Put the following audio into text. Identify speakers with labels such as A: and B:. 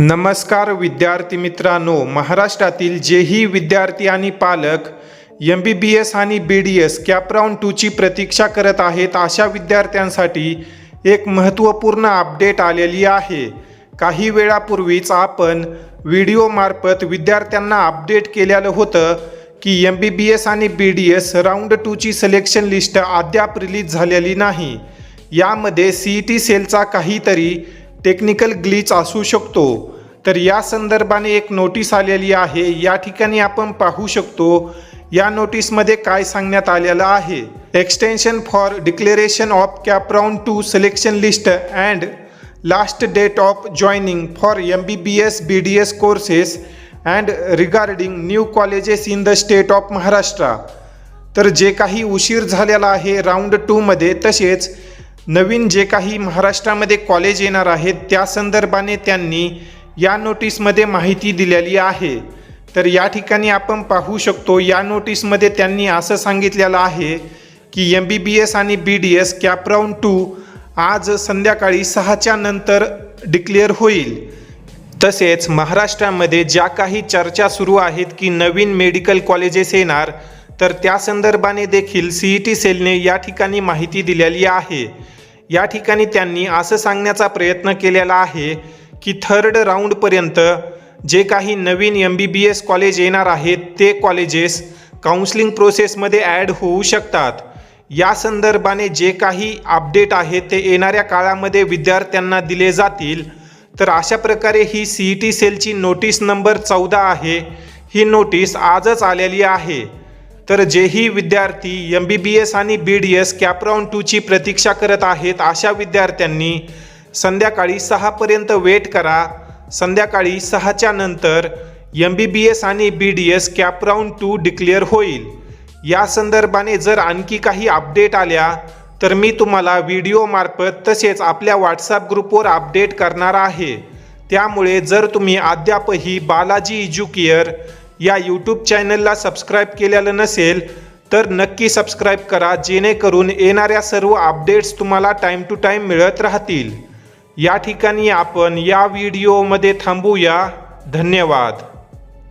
A: नमस्कार विद्यार्थी मित्रांनो महाराष्ट्रातील जेही विद्यार्थी आणि पालक एम बी बी एस आणि बी डी एस कॅपराऊंड टूची प्रतीक्षा करत आहेत अशा विद्यार्थ्यांसाठी एक महत्त्वपूर्ण अपडेट आलेली आहे. काही वेळापूर्वीच आपण व्हिडिओमार्फत विद्यार्थ्यांना अपडेट केलेलं होतं की एम बी बी एस आणि बी डी एस राऊंड टूची सिलेक्शन लिस्ट अद्याप रिलीज झालेली नाही. यामध्ये सी ई टी सेलचा काहीतरी टेक्निकल ग्लिच असू शकतो. तर या संदर्भाने एक नोटीस आलेली आहे. या ठिकाणी आपण पाहू शकतो या नोटीसमध्ये काय सांगण्यात आलेलं आहे. Extension for declaration of CAP two selection list and last date of joining for M B B S B D S courses and regarding new colleges in the state of Maharashtra तर जे काही उशीर झालेला आहे round टूमध्ये तसेच नवीन जे काही महाराष्ट्रामध्ये कॉलेज येणार आहेत त्या संदर्भाने त्यांनी या नोटीसमध्ये माहिती दिलेली आहे. तर या ठिकाणी आपण पाहू शकतो या नोटीसमध्ये त्यांनी असं सांगितलेलं आहे की एम बी बी एस आणि B D S CAP two आज संध्याकाळी सहाच्या नंतर डिक्लेअर होईल. तसेच महाराष्ट्रामध्ये ज्या काही चर्चा सुरू आहेत की नवीन मेडिकल कॉलेजेस येणार तर त्या संदर्भाने देखील सी ई टी सेलने या ठिकाणी माहिती दिलेली आहे. या ठिकाणी त्यांनी असं सांगण्याचा प्रयत्न केलेला आहे की थर्ड राऊंडपर्यंत जे काही नवीन M B B S college येणार आहेत ते कॉलेजेस काउन्सिलिंग प्रोसेसमध्ये ॲड होऊ शकतात. या संदर्भाने जे काही अपडेट आहे ते येणाऱ्या काळामध्ये विद्यार्थ्यांना दिले जातील. तर अशा प्रकारे ही सी ई टी सेलची नोटीस नंबर चौदा आहे. ही नोटीस आजच आलेली आहे. तर जेही विद्यार्थी एम बी बी एस आणि बी डी एस कॅपराऊंड टूची प्रतीक्षा करत आहेत अशा विद्यार्थ्यांनी संध्याकाळी सहापर्यंत वेट करा. संध्याकाळी सहाच्या नंतर एम बी बी एस आणि B D S CAP round two declare होईल. या संदर्भाने जर आणखी काही अपडेट आल्या तर मी तुम्हाला व्हिडिओमार्फत तसेच आपल्या व्हॉट्सॲप ग्रुपवर अपडेट करणार आहे. त्यामुळे जर तुम्ही अद्यापही बालाजी इज्युकेअर या यूट्यूब चॅनलला सबस्क्राईब केलेलं नसेल तर नक्की सबस्क्राईब करा जेणेकरून येणाऱ्या सर्व अपडेट्स तुम्हाला टाईम टू टाईम मिळत राहतील. या ठिकाणी आपण या व्हिडिओमध्ये थांबूया. धन्यवाद.